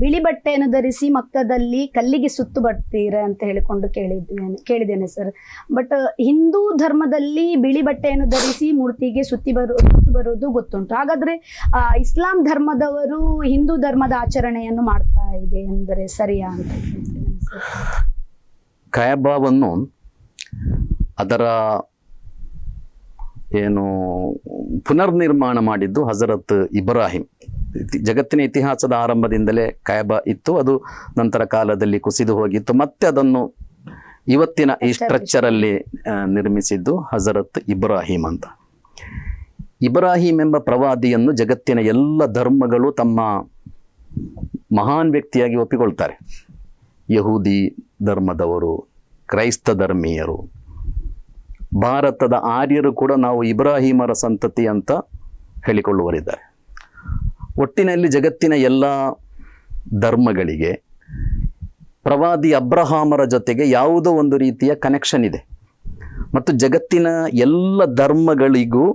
ಬಿಳಿ ಬಟ್ಟೆಯನ್ನು ಧರಿಸಿ ಮಕ್ಕದಲ್ಲಿ ಕಲ್ಲಿಗೆ ಸುತ್ತು ಬರ್ತೀರಾ ಅಂತ ಹೇಳಿಕೊಂಡು ಕೇಳಿದ್ದೇನೆ ಕೇಳಿದ್ದೇನೆ ಸರ್ ಬಟ್ ಹಿಂದೂ ಧರ್ಮದಲ್ಲಿ ಬಿಳಿ ಬಟ್ಟೆಯನ್ನು ಧರಿಸಿ ಮೂರ್ತಿಗೆ ಸುತ್ತಿ ಬರು, ಸುತ್ತು ಬರುವುದು ಗೊತ್ತುಂಟು. ಹಾಗಾದ್ರೆ ಇಸ್ಲಾಂ ಧರ್ಮದವರು ಹಿಂದೂ ಧರ್ಮದ ಆಚರಣೆಯನ್ನು ಮಾಡ್ತಾ ಇದೆ ಎಂದರೆ ಸರಿಯಾ ಅಂತ. ಕಾಯಬಾವನ್ನು ಅದರ ಏನು ಪುನರ್ನಿರ್ಮಾಣ ಮಾಡಿದ್ದು ಹಜರತ್ ಇಬ್ರಾಹಿಂ. ಜಗತ್ತಿನ ಇತಿಹಾಸದ ಆರಂಭದಿಂದಲೇ ಕಾಯಬ ಇತ್ತು. ಅದು ನಂತರ ಕಾಲದಲ್ಲಿ ಕುಸಿದು ಹೋಗಿತ್ತು. ಮತ್ತೆ ಅದನ್ನು ಇವತ್ತಿನ ಈ ಸ್ಟ್ರಕ್ಚರ್ ಅಲ್ಲಿ ಆ, ನಿರ್ಮಿಸಿದ್ದು ಹಜರತ್ ಇಬ್ರಾಹಿಂ ಅಂತ. ಇಬ್ರಾಹಿಂ ಎಂಬ ಪ್ರವಾದಿಯನ್ನು ಜಗತ್ತಿನ ಎಲ್ಲ ಧರ್ಮಗಳು ತಮ್ಮ ಮಹಾನ್ ವ್ಯಕ್ತಿಯಾಗಿ ಒಪ್ಪಿಕೊಳ್ತಾರೆ. ಯಹೂದಿ ಧರ್ಮದವರು ಕ್ರೈಸ್ತ ಧರ್ಮೀಯರು ಭಾರತದ ಆರ್ಯರು ಕೂಡ ನಾವು ಇಬ್ರಾಹಿಮರ ಸಂತತಿ ಅಂತ ಹೇಳಿಕೊಳ್ಳುವರಿದ್ದಾರೆ ಒಟ್ಟಿನಲ್ಲಿ ಜಗತ್ತಿನ ಎಲ್ಲ ಧರ್ಮಗಳಿಗೆ ಪ್ರವಾದಿ ಅಬ್ರಹಾಮರ ಜೊತೆಗೆ ಯಾವುದೋ ಒಂದು ರೀತಿಯ ಕನೆಕ್ಷನ್ ಇದೆ. ಮತ್ತು ಜಗತ್ತಿನ ಎಲ್ಲ ಧರ್ಮಗಳಿಗೂ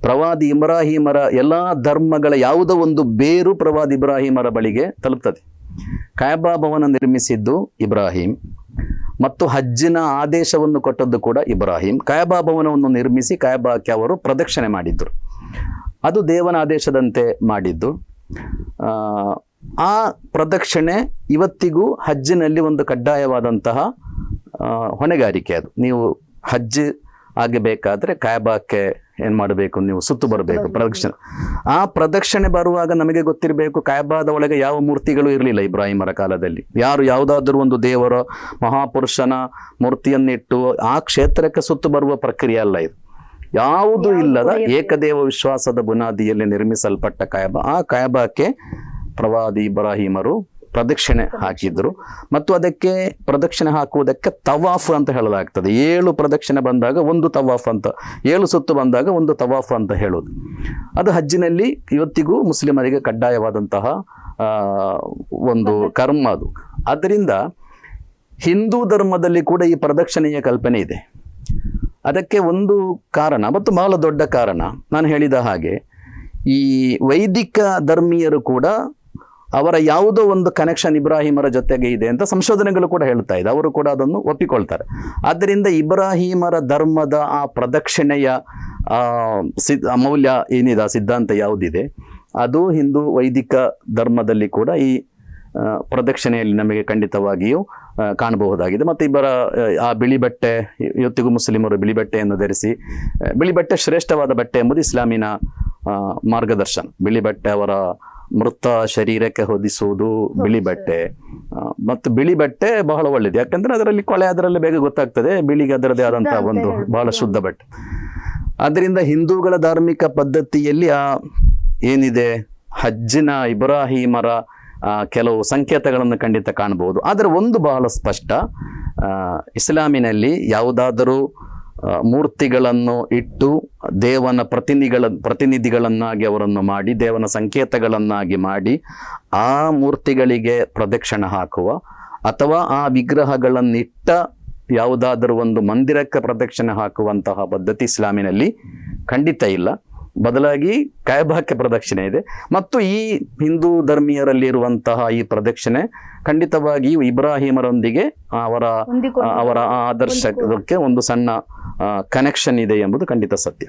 ಪ್ರವಾದಿ ಇಬ್ರಾಹಿಮರ ಎಲ್ಲ ಧರ್ಮಗಳ ಯಾವುದೋ ಒಂದು ಬೇರು ಪ್ರವಾದಿ ಇಬ್ರಾಹಿಮರ ಬಳಿಗೆ ತಲುಪ್ತದೆ. ಕಾಯಬಾ ಭವನ ನಿರ್ಮಿಸಿದ್ದು ಇಬ್ರಾಹಿಂ. ಮತ್ತು ಹಜ್ಜಿನ ಆದೇಶವನ್ನು ಕೊಟ್ಟದ್ದು ಕೂಡ ಇಬ್ರಾಹಿಂ. ಕಾಯಬಾ ಭವನವನ್ನು ನಿರ್ಮಿಸಿ ಕಾಯಬಾಕ್ಕೆ ಅವರು ಪ್ರದಕ್ಷಿಣೆ ಮಾಡಿದ್ರು. ಅದು ದೇವನ ಆದೇಶದಂತೆ ಮಾಡಿದ್ದು. ಆ, ಪ್ರದಕ್ಷಿಣೆ ಇವತ್ತಿಗೂ ಹಜ್ಜಿನಲ್ಲಿ ಒಂದು ಕಡ್ಡಾಯವಾದಂತಹ ಹೊಣೆಗಾರಿಕೆ ಅದು. ನೀವು ಹಜ್ ಆಗಬೇಕಾದ್ರೆ ಕಾಯಬಾಕ್ಕೆ ಏನು ಮಾಡಬೇಕು? ನೀವು ಸುತ್ತು ಬರಬೇಕು ಪ್ರದಕ್ಷಿಣೆ. ಆ ಪ್ರದಕ್ಷಿಣೆ ಬರುವಾಗ ನಮಗೆ ಗೊತ್ತಿರಬೇಕು ಕಾಯಬಾದ ಒಳಗೆ ಯಾವ ಮೂರ್ತಿಗಳು ಇರಲಿಲ್ಲ ಇಬ್ರಾಹಿಮರ ಕಾಲದಲ್ಲಿ. ಯಾರು ಯಾವುದಾದ್ರೂ ಒಂದು ದೇವರ ಮಹಾಪುರುಷನ ಮೂರ್ತಿಯನ್ನಿಟ್ಟು ಆ ಕ್ಷೇತ್ರಕ್ಕೆ ಸುತ್ತು ಬರುವ ಪ್ರಕ್ರಿಯೆ ಅಲ್ಲ ಇದು. ಯಾವುದೂ ಇಲ್ಲದ ಏಕದೇವ ವಿಶ್ವಾಸದ ಬುನಾದಿಯಲ್ಲಿ ನಿರ್ಮಿಸಲ್ಪಟ್ಟ ಕಾಯಬ. ಆ ಕಾಯಬಕ್ಕೆ ಪ್ರವಾದಿ ಇಬ್ರಾಹಿಮರು ಪ್ರದಕ್ಷಿಣೆ ಹಾಕಿದ್ರು. ಮತ್ತು ಅದಕ್ಕೆ ಪ್ರದಕ್ಷಿಣೆ ಹಾಕುವುದಕ್ಕೆ ತವಾಫ್ ಅಂತ ಹೇಳಲಾಗ್ತದೆ. ಏಳು ಪ್ರದಕ್ಷಿಣೆ ಬಂದಾಗ ಒಂದು ತವಾಫ್ ಅಂತ ಏಳು ಸುತ್ತು ಬಂದಾಗ ಒಂದು ತವಾಫ್ ಅಂತ ಹೇಳೋದು. ಅದು ಹಜ್ಜಿನಲ್ಲಿ ಇವತ್ತಿಗೂ ಮುಸ್ಲಿಮರಿಗೆ ಕಡ್ಡಾಯವಾದಂತಹ ಒಂದು ಕರ್ಮ ಅದು. ಅದರಿಂದ ಹಿಂದೂ ಧರ್ಮದಲ್ಲಿ ಕೂಡ ಈ ಪ್ರದಕ್ಷಿಣೆಯ ಕಲ್ಪನೆ ಇದೆ. ಅದಕ್ಕೆ ಒಂದು ಕಾರಣ ಮತ್ತು ಬಹಳ ದೊಡ್ಡ ಕಾರಣ. ನಾನು ಹೇಳಿದ ಹಾಗೆ, ಈ ವೈದಿಕ ಧರ್ಮೀಯರು ಕೂಡ ಅವರ ಯಾವುದೋ ಒಂದು ಕನೆಕ್ಷನ್ ಇಬ್ರಾಹಿಮರ ಜೊತೆಗೆ ಇದೆ ಅಂತ ಸಂಶೋಧನೆಗಳು ಕೂಡ ಹೇಳ್ತಾ ಇದೆ. ಅವರು ಕೂಡ ಅದನ್ನು ಒಪ್ಪಿಕೊಳ್ತಾರೆ. ಆದ್ದರಿಂದ ಇಬ್ರಾಹಿಮರ ಧರ್ಮದ ಆ ಪ್ರದಕ್ಷಿಣೆಯ ಸಿದ್ ಮೌಲ್ಯ ಏನಿದೆ? ಸಿದ್ಧಾಂತ ಯಾವುದಿದೆ? ಅದು ಹಿಂದೂ ವೈದಿಕ ಧರ್ಮದಲ್ಲಿ ಕೂಡ ಈ ಪ್ರದಕ್ಷಿಣೆಯಲ್ಲಿ ನಮಗೆ ಖಂಡಿತವಾಗಿಯೂ ಕಾಣಬಹುದಾಗಿದೆ. ಮತ್ತು ಇಬ್ಬರ ಆ, ಬಿಳಿ ಬಟ್ಟೆ ಇವತ್ತಿಗೂ ಮುಸ್ಲಿಮರು ಬಿಳಿ ಬಟ್ಟೆಯನ್ನು ಧರಿಸಿ ಬಿಳಿ ಬಟ್ಟೆ ಶ್ರೇಷ್ಠವಾದ ಬಟ್ಟೆ ಎಂಬುದು ಇಸ್ಲಾಮಿನ ಮಾರ್ಗದರ್ಶನ. ಬಿಳಿ ಬಟ್ಟೆ ಅವರ ಮೃತ ಶರೀರಕ್ಕೆ ಹೊದಿಸುವುದು ಬಿಳಿ ಬಟ್ಟೆ. ಮತ್ತು ಬಿಳಿ ಬಟ್ಟೆ ಬಹಳ ಒಳ್ಳೆಯದು. ಯಾಕಂದ್ರೆ ಅದರಲ್ಲಿ ಕೊಳೆ ಅದರಲ್ಲಿ ಬೇಗ ಗೊತ್ತಾಗ್ತದೆ. ಬಿಳಿಗೆ ಅದರದೇ ಆದಂತಹ ಒಂದು ಬಹಳ ಶುದ್ಧ ಬಟ್ಟೆ. ಅದರಿಂದ ಹಿಂದೂಗಳ ಧಾರ್ಮಿಕ ಪದ್ಧತಿಯಲ್ಲಿ ಆ ಏನಿದೆ? ಹಜ್ಜಿನ ಇಬ್ರಾಹಿಮರ ಕೆಲವು ಸಂಕೇತಗಳನ್ನು ಖಂಡಿತ ಕಾಣಬಹುದು. ಆದರೆ ಒಂದು ಬಹಳ ಸ್ಪಷ್ಟ ಇಸ್ಲಾಮಿನಲ್ಲಿ ಯಾವುದಾದರೂ ಮೂರ್ತಿಗಳನ್ನು ಇಟ್ಟು ದೇವನ ಪ್ರತಿನಿಧಿಗಳ ಪ್ರತಿನಿಧಿಗಳನ್ನಾಗಿ ಅವರನ್ನು ಮಾಡಿ, ದೇವನ ಸಂಕೇತಗಳನ್ನಾಗಿ ಮಾಡಿ, ಆ ಮೂರ್ತಿಗಳಿಗೆ ಪ್ರದಕ್ಷಿಣೆ ಹಾಕುವ ಅಥವಾ ಆ ವಿಗ್ರಹಗಳನ್ನಿಟ್ಟ ಯಾವುದಾದರೂ ಒಂದು ಮಂದಿರಕ್ಕೆ ಪ್ರದಕ್ಷಿಣೆ ಹಾಕುವಂತಹ ಪದ್ಧತಿ ಇಸ್ಲಾಮಿನಲ್ಲಿ ಖಂಡಿತ ಇಲ್ಲ. ಬದಲಾಗಿ ಕಾಯಬಾಕ್ಕೆ ಪ್ರದಕ್ಷಿಣೆ ಇದೆ. ಮತ್ತು ಈ ಹಿಂದೂ ಧರ್ಮೀಯರಲ್ಲಿರುವಂತಹ ಈ ಪ್ರದಕ್ಷಿಣೆ ಖಂಡಿತವಾಗಿಯೂ ಇಬ್ರಾಹಿಮರೊಂದಿಗೆ ಅವರ ಅವರ ಆದರ್ಶಕ್ಕೆ ಒಂದು ಸಣ್ಣ ಕನೆಕ್ಷನ್ ಇದೆ ಎಂಬುದು ಖಂಡಿತ ಸತ್ಯ.